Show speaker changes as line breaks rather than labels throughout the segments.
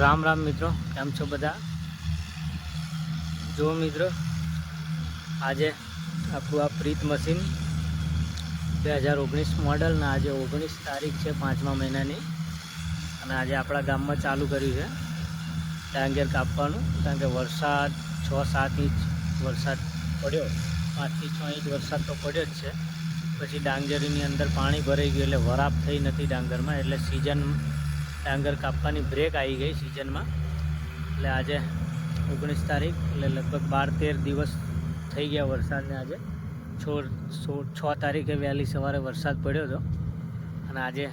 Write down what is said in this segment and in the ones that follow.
રામ રામ મિત્રો, કેમ છો બધા? જો મિત્રો, આજે આપણું આ પ્રીત મશીન બે હજાર ઓગણીસ મોડલ ને આજે ઓગણીસ તારીખ છે પાંચમા મહિનાની. અને આજે આપણા ગામમાં ચાલુ કર્યું છે. ડાંગર કાપવાનું, કારણ કે વરસાદ છ સાત ઇંચ વરસાદ પડ્યો. પાંચથી છ ઇંચ વરસાદ તો પડ્યો જ છે. પછી ડાંગેરીની અંદર પાણી ભરાઈ ગયું એટલે વરાપ થઈ નથી ડાંગરમાં, એટલે સિઝન ડાંગર કાપવાની બ્રેક આવી ગઈ સિઝનમાં એટલે આજે ઓગણીસ તારીખ, એટલે લગભગ બાર તેર દિવસ થઈ ગયા વરસાદને આજે. છોડ સો છ તારીખે વહેલી સવારે વરસાદ પડ્યો હતો. અને આજે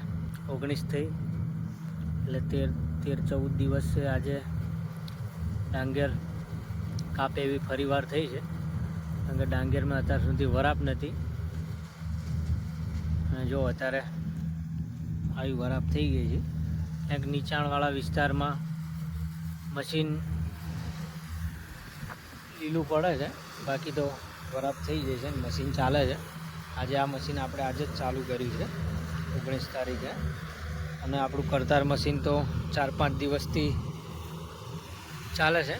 ઓગણીસ થઈ. એટલે તેર તેર, ચૌદ દિવસ આજે ડાંગર કાપે એવી ફરીવાર થઈ છે. કારણ કે ડાંગરમાં અત્યાર સુધી વરાપ નથી. અને જો અત્યારે આવી વરાપ થઈ ગઈ છે. ક્યાંક નીચાણવાળા વિસ્તારમાં મશીન લીલું પડે છે. બાકી તો ખરાબ થઈ જાય છે મશીન ચાલે છે. આજે આ મશીન આપણે આજે જ ચાલુ કર્યું છે, ઓગણીસ તારીખે. અને આપણું કરતાર મશીન તો ચાર પાંચ દિવસથી ચાલે છે.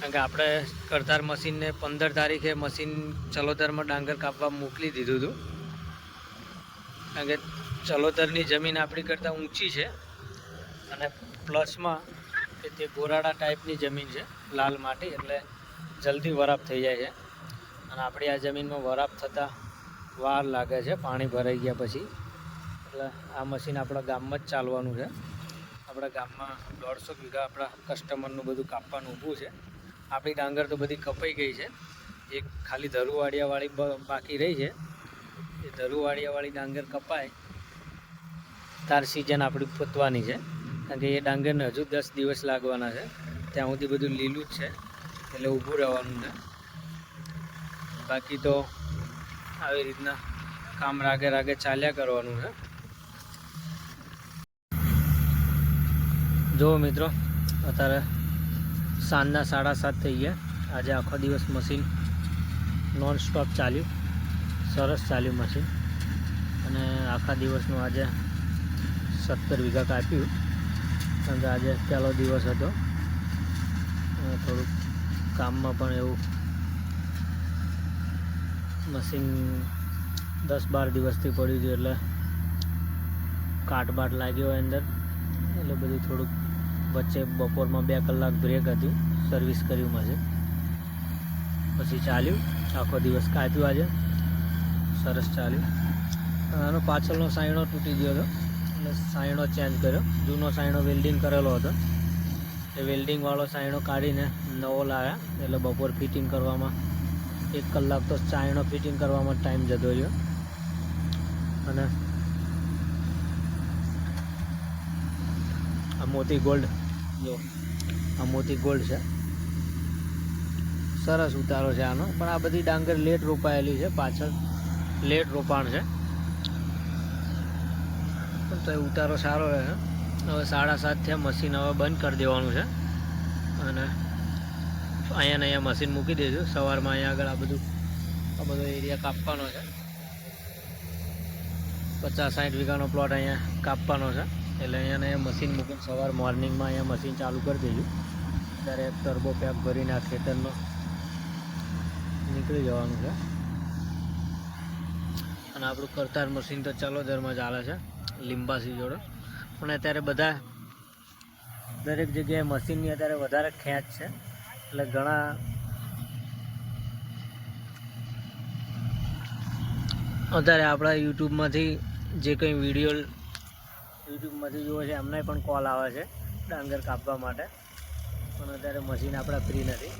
કારણ કે આપણે કરતાર મશીનને પંદર તારીખે મશીન ચલોતરમાં ડાંગર કાપવા મોકલી દીધું હતું. કારણ કે ચલોતરની જમીન આપણી કરતાં ઊંચી છે અને પ્લસમાં કે તે ગોરાડા ટાઈપની જમીન છે, લાલ માટી, એટલે જલ્દી વરાપ થઈ જાય છે. અને આપણી આ જમીનમાં વરાપ થતાં વાર લાગે છે, પાણી ભરાઈ ગયા પછી. એટલે આ મશીન આપણા ગામમાં જ ચાલવાનું છે. આપણા ગામમાં દોઢસો વીઘા આપણા કસ્ટમરનું બધું કાપવાનું ઊભું છે. આપણી ડાંગર તો બધી કપાઈ ગઈ છે. એક ખાલી ધરુવાડિયાવાળી બાકી રહી છે. એ ધરુવાડિયાવાળી ડાંગર કપાય, તાર સિઝન આપણી પતવાની છે. કારણ કે એ ડાંગરને હજુ દસ દિવસ લાગવાના છે. ત્યાં સુધી બધું લીલું જ છે. એટલે ઊભું રહેવાનું છે. બાકી તો આવી રીતના કામ રાગે રાગે ચાલ્યા કરવાનું છે. જુઓ મિત્રો, અત્યારે સાંજના સાડા સાત થઈ ગયા. આજે આખો દિવસ મશીન નોન સ્ટોપ ચાલ્યું. સરસ ચાલ્યું મશીન અને આખા દિવસનું આજે સત્તર વીઘા કાપ્યું. કારણ કે આજે પહેલો દિવસ હતો. થોડુંક કામમાં પણ એવું મશીન દસ બાર દિવસથી પડ્યું હતું એટલે કાટ બાટ લાગ્યો હોય અંદર. એટલે બધું થોડુંક વચ્ચે બપોરમાં બે કલાક બ્રેક હતી. સર્વિસ કર્યું મશીન પછી ચાલ્યું. આખો દિવસ કાપ્યું આજે. સરસ ચાલ્યું. આનો પાછળનો સાયણો તૂટી ગયો હતો. એટલે સાયણો ચેન્જ કર્યો. જૂનો સાયણો વેલ્ડિંગ કરેલો હતો. એ વેલ્ડિંગવાળો સાયણો કાઢીને નવો લાવ્યા. એટલે બપોર ફિટિંગ કરવામાં એક કલાક તો સાયણો ફિટિંગ કરવામાં ટાઈમ જતો રહ્યો. અને આ મોતી ગોલ્ડ જો, આ મોતી ગોલ્ડ છે. સરસ ઉતારો છે આનો. પણ આ બધી ડાંગર લેટ રોપાયેલી છે પાછળ. લેટ રોપાણ છે. તો એ ઉતારો સારો રહે હવે સાડા સાત થયા, મશીન હવે બંધ કરી દેવાનું છે. અને અહીંયા ને અહીંયા મશીન મૂકી દઈશું સવારમાં અહીંયા આગળ આ બધું, આ બધો એરિયા કાપવાનો છે. પચાસ સાઠ વીઘાનો પ્લોટ અહીંયા કાપવાનો છે. એટલે અહીંયા ને મશીન મૂકીને સવાર મોર્નિંગમાં અહીંયા મશીન ચાલુ કરી દઈશું ત્યારે ટર્બો પેક ભરીને આ ખેતરનો નીકળી જવાનું છે. અને આપણું કરતાર મશીન તો ચાલો દરમાં ચાલે છે, લીંબાસી જોડે. પણ અત્યારે બધા દરેક જગ્યાએ મશીનની અત્યારે વધારે ખેંચ છે. એટલે ઘણા અત્યારે આપણા યુટ્યુબમાંથી જે કંઈ વીડિયો યુટ્યુબમાંથી જુએ છે, એમને પણ કોલ આવે છે, ડાંગર કાપવા માટે. પણ અત્યારે મશીન આપણા ફ્રી નથી.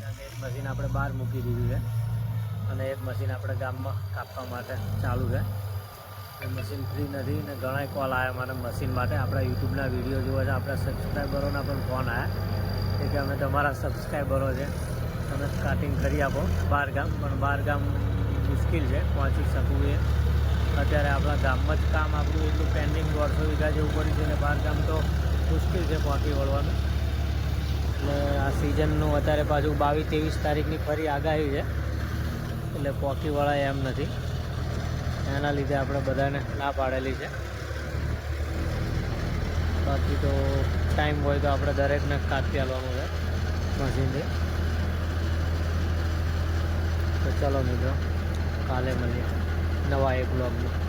મશીન આપણે બહાર મૂકી દીધું છે. અને એક મશીન આપણે ગામમાં કાપવા માટે ચાલુ છે. એ મશીન ફ્રી નથી ને ઘણા કોલ આવ્યા મારા મશીન માટે. આપણા યુટ્યુબના વીડિયો જોવા છે આપણા સબસ્ક્રાઈબરોના પણ ફોન આવ્યા એટલે કે અમે તમારા સબસ્ક્રાઈબરો છે. તમે કાટિંગ કરી આપો. બહાર ગામ, પણ બહાર ગામ મુશ્કેલ છે, પહોંચી શકવું એ. અત્યારે આપણા ગામમાં જ કામ આપણું એટલું પેન્ડિંગ દોઢસો વીઘા જેવું પડ્યું છે ને બહાર ગામ તો મુશ્કેલ છે પહોંચી વળવાનું. એટલે આ સિઝનનું અત્યારે પાછું બાવીસ, ત્રેવીસ તારીખની ફરી આગાહી છે. એટલે પોકીવાળા એમ નથી. એના લીધે આપણે બધાને ના પાડેલી છે.
બાકી તો ટાઈમ હોય તો આપણે દરેકને કાપી આલવાનું છે, મશીનથી. તો ચલો મિત્રો, કાલે મળીએ નવા એક બ્લોગમાં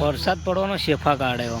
વરસાદ પડવાનો શેફા કાઢે એવો.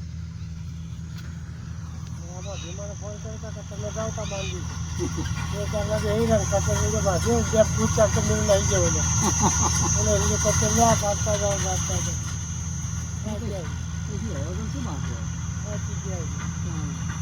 ભીમાને ફોન કરતા કે તમે જાઓ તા માંડી એ ચાલના એ તો એ બાજુ બે ફૂટ ચાર તો મેં લઈ ગયો ને અને એ પછી ના કાઢતા જાઓ કાઢતા જાઓ. સાચી આવી.